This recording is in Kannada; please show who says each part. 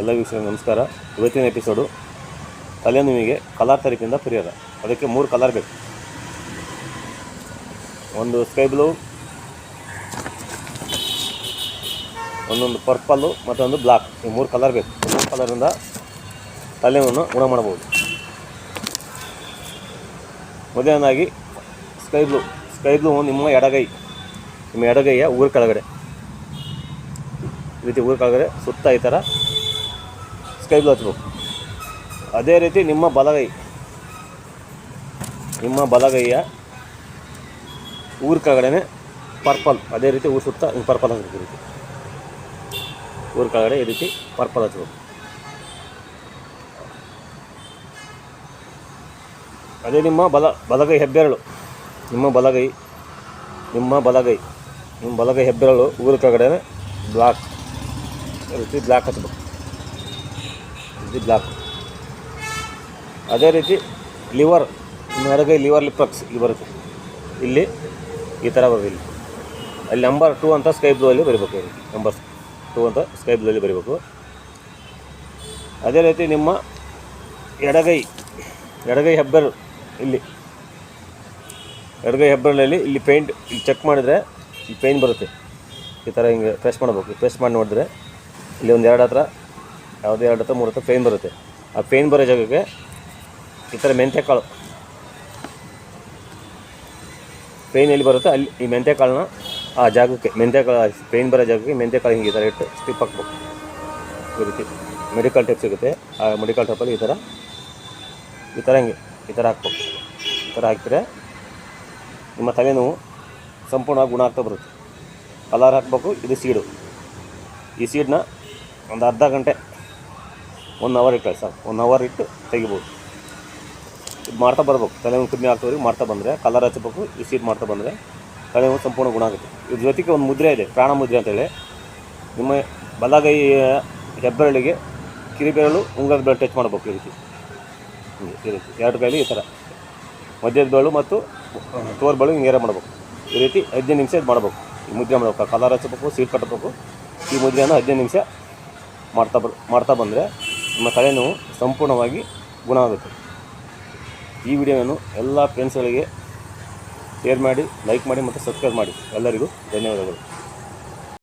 Speaker 1: ಎಲ್ಲ ವೀಕ್ಷಕರಿಗೆ ನಮಸ್ಕಾರ. ಇವತ್ತಿನ ಎಪಿಸೋಡು ತಲೆನೋವಿಗೆ ಕಲರ್ ತರಿಪಿಂದ ಪರಿಹಾರ ಅದಕ್ಕೆ ಮೂರು ಕಲರ್ ಬೇಕು. ಒಂದು ಸ್ಕೈ ಬ್ಲೂ ಒಂದೊಂದು ಪರ್ಪಲ್ಲು ಮತ್ತೊಂದು ಬ್ಲ್ಯಾಕ್ ಈ ಮೂರು ಕಲರ್ ಬೇಕು. ಮೂರು ಕಲರಿಂದ ತಲೆನೋವನ್ನು ಗುಣ ಮಾಡಬಹುದು. ಮೊದಲನೇದಾಗಿ ಸ್ಕೈ ಬ್ಲೂ ಸ್ಕೈ ಬ್ಲೂ ನಿಮ್ಮ ಎಡಗೈ. ನಿಮ್ಮ ಎಡಗೈಯ ಊರ ಕೆಳಗಡೆ. ಈ ರೀತಿ ಊರ ಕೆಳಗಡೆ ಸುತ್ತ ಈ ಥರ ಹಚ್ಬೇಕು ಅದೇ ರೀತಿ ನಿಮ್ಮ ಬಲಗೈ. ನಿಮ್ಮ ಬಲಗೈಯ ಊರ ಕೆಳಗಡೆ ಪರ್ಪಲ್, ಅದೇ ರೀತಿ ಊರು ಸುತ್ತ ಪರ್ಪಲ್ ಹಚ್ಬೇಕು ಈ ರೀತಿ ಊರ ಕೆಳಗಡೆ ಈ ರೀತಿ ಪರ್ಪಲ್ ಹಚ್ಬೇಕು. ಅದೇ ನಿಮ್ಮ ಬಲ, ಬಲಗೈ ಹೆಬ್ಬೆರಳು. ನಿಮ್ಮ ಬಲಗೈ ನಿಮ್ಮ ಬಲಗೈ ನಿಮ್ಮ ಬಲಗೈ ಹೆಬ್ಬೆರಳು ಊರ ಕೆಳಗಡೆ ಬ್ಲಾಕ್. ರೀತಿ ಬ್ಲಾಕ್ ಹಚ್ಬೇಕು. ರೀತಿ ಬ್ಲಾಕ್ ಅದೇ ರೀತಿ ಲಿವರ್ ನಿಮ್ಮ ಎಡಗೈ ಲಿವರ್ ಲಿಪ್ರಕ್ಸ್ ಇಲ್ಲಿ ಬರುತ್ತೆ. ಇಲ್ಲಿ ಈ ಥರ ಬರೋದು ಇಲ್ಲಿ. ಅಲ್ಲಿ ನಂಬರ್ ಟೂ ಅಂತ ಸ್ಕೈ ಬ್ಲೂ ಅಲ್ಲಿ ಬರೀಬೇಕು ಈ ನಂಬರ್ ಟೂ ಅಂತ ಸ್ಕೈ ಬ್ಲೂ ಅಲ್ಲಿ ಬರೀಬೇಕು. ಅದೇ ರೀತಿ ನಿಮ್ಮ ಎಡಗೈ ಎಡಗೈ ಹೆಬ್ಬೆರಳು ಇಲ್ಲಿ. ಎಡಗೈ ಹೆಬ್ಬೆರಳಲ್ಲಿ ಇಲ್ಲಿ ಪೇಂಟ್ ಇಲ್ಲಿ ಚೆಕ್ ಮಾಡಿದರೆ ಇಲ್ಲಿ ಪೇಂಟ್ ಬರುತ್ತೆ. ಈ ಥರ ಹಿಂಗೆ ಪ್ರೆಸ್ ಮಾಡಬೇಕು. ಪ್ರೆಸ್ ಮಾಡಿ ನೋಡಿದ್ರೆ ಇಲ್ಲಿ ಒಂದು ಎರಡು ಹತ್ರ ಯಾವುದೇ ಎರಡು ಅಥವಾ ಮೂರು ಹತ್ತಿರ ಪೇನ್ ಬರುತ್ತೆ. ಆ ಪೇನ್ ಬರೋ ಜಾಗಕ್ಕೆ ಈ ಥರ ಮೆಂತ್ಯ ಕಾಳು ಪೇನ್ ಎಲ್ಲಿ ಬರುತ್ತೆ? ಅಲ್ಲಿ ಈ ಮೆಂತ್ಯ ಕಾಳನ್ನ ಆ ಜಾಗಕ್ಕೆ ಮೆಂತ್ಯ ಕಾಳು ಪೇನ್ ಬರೋ ಜಾಗಕ್ಕೆ ಮೆಂತ್ಯ ಕಾಳು ಹಿಂಗೆ ಈ ಥರ ಇಟ್ಟು ಸ್ಟಿಪ್ ಹಾಕ್ಬೇಕು. ಈ ರೀತಿ ಮೆಡಿಕಲ್ ಟೈಪ್ ಸಿಗುತ್ತೆ. ಆ ಮೆಡಿಕಲ್ ಟೈಪಲ್ಲಿ ಈ ಥರ ಈ ಥರ ಹಿಂಗೆ, ಈ ಥರ ಹಾಕ್ಬೇಕು. ಈ ಥರ ಹಾಕಿದ್ರೆ ನಿಮ್ಮ ತಲೆನೋವು ಸಂಪೂರ್ಣವಾಗಿ ಗುಣ ಆಗ್ತಾ ಬರುತ್ತೆ. ಕಲರ್ ಹಾಕ್ಬೇಕು, ಇದು ಸೀಡು. ಈ ಸೀಡನ್ನ ಒಂದು ಅರ್ಧ ಗಂಟೆ ಒನ್ ಅವರ್ ಇಟ್ಟು ಸರ್ ಒನ್ ಅವರ್ ಇಟ್ಟು ತೆಗಿಬೋದು. ಇದು ಮಾಡ್ತಾ ಬರ್ಬೇಕು. ಒಂದು ಕಮ್ಮಿ ಆಗ್ತವ್ರಿಗೆ ಮಾಡ್ತಾ ಬಂದರೆ, ಕಲರ್ ಹಚ್ಚಬೇಕು, ಈ ಸೀಟ್ ಮಾಡ್ತಾ ಬಂದರೆ ತಲೆನೋವು ಸಂಪೂರ್ಣ ಗುಣ ಆಗುತ್ತೆ. ಇದ್ರ ಜೊತೆಗೆ ಒಂದು ಮುದ್ರೆ ಇದೆ, ಪ್ರಾಣ ಮುದ್ರೆ ಅಂತೇಳಿ ನಿಮ್ಮ ಬಲಗೈಯ ಹೆಬ್ಬೆರಳಿಗೆ ಕಿರಿಬೆರಳು ಉಂಗದ ಬೆರಳು ಟಚ್ ಮಾಡಬೇಕು ಈ ರೀತಿ. ಈ ರೀತಿ. ಎರಡು ಕೈಲಿ ಈ ಥರ ಮಧ್ಯದ ಬೆಳು ಮತ್ತು ತೋರ್ ಬೆರಳು ಹಿಂಗೆ ಮಾಡಬೇಕು. ಈ ರೀತಿ ಹದಿನೈದು ನಿಮಿಷ ಇದು ಮಾಡಬೇಕು. ಈ ಮುದ್ರೆ ಮಾಡಬೇಕು. ಕಲರ್ ಹಚ್ಚಬೇಕು ಸೀಟ್ ಕಟ್ಟಬೇಕು. ಈ ಮುದ್ರೆಯನ್ನು ಹದಿನೈದು ನಿಮಿಷ ಮಾಡ್ತಾ ಬರ್, ಮಾಡ್ತಾ ಬಂದರೆ ನಿಮ್ಮ ತಲೆನೋವು ಸಂಪೂರ್ಣವಾಗಿ ಗುಣ ಆಗುತ್ತೆ. ಈ ವಿಡಿಯೋವನ್ನು ಎಲ್ಲ ಫ್ರೆಂಡ್ಸ್ಗಳಿಗೆ ಶೇರ್ ಮಾಡಿ ಲೈಕ್ ಮಾಡಿ ಮತ್ತು ಸಬ್ಸ್ಕ್ರೈಬ್ ಮಾಡಿ. ಎಲ್ಲರಿಗೂ ಧನ್ಯವಾದಗಳು.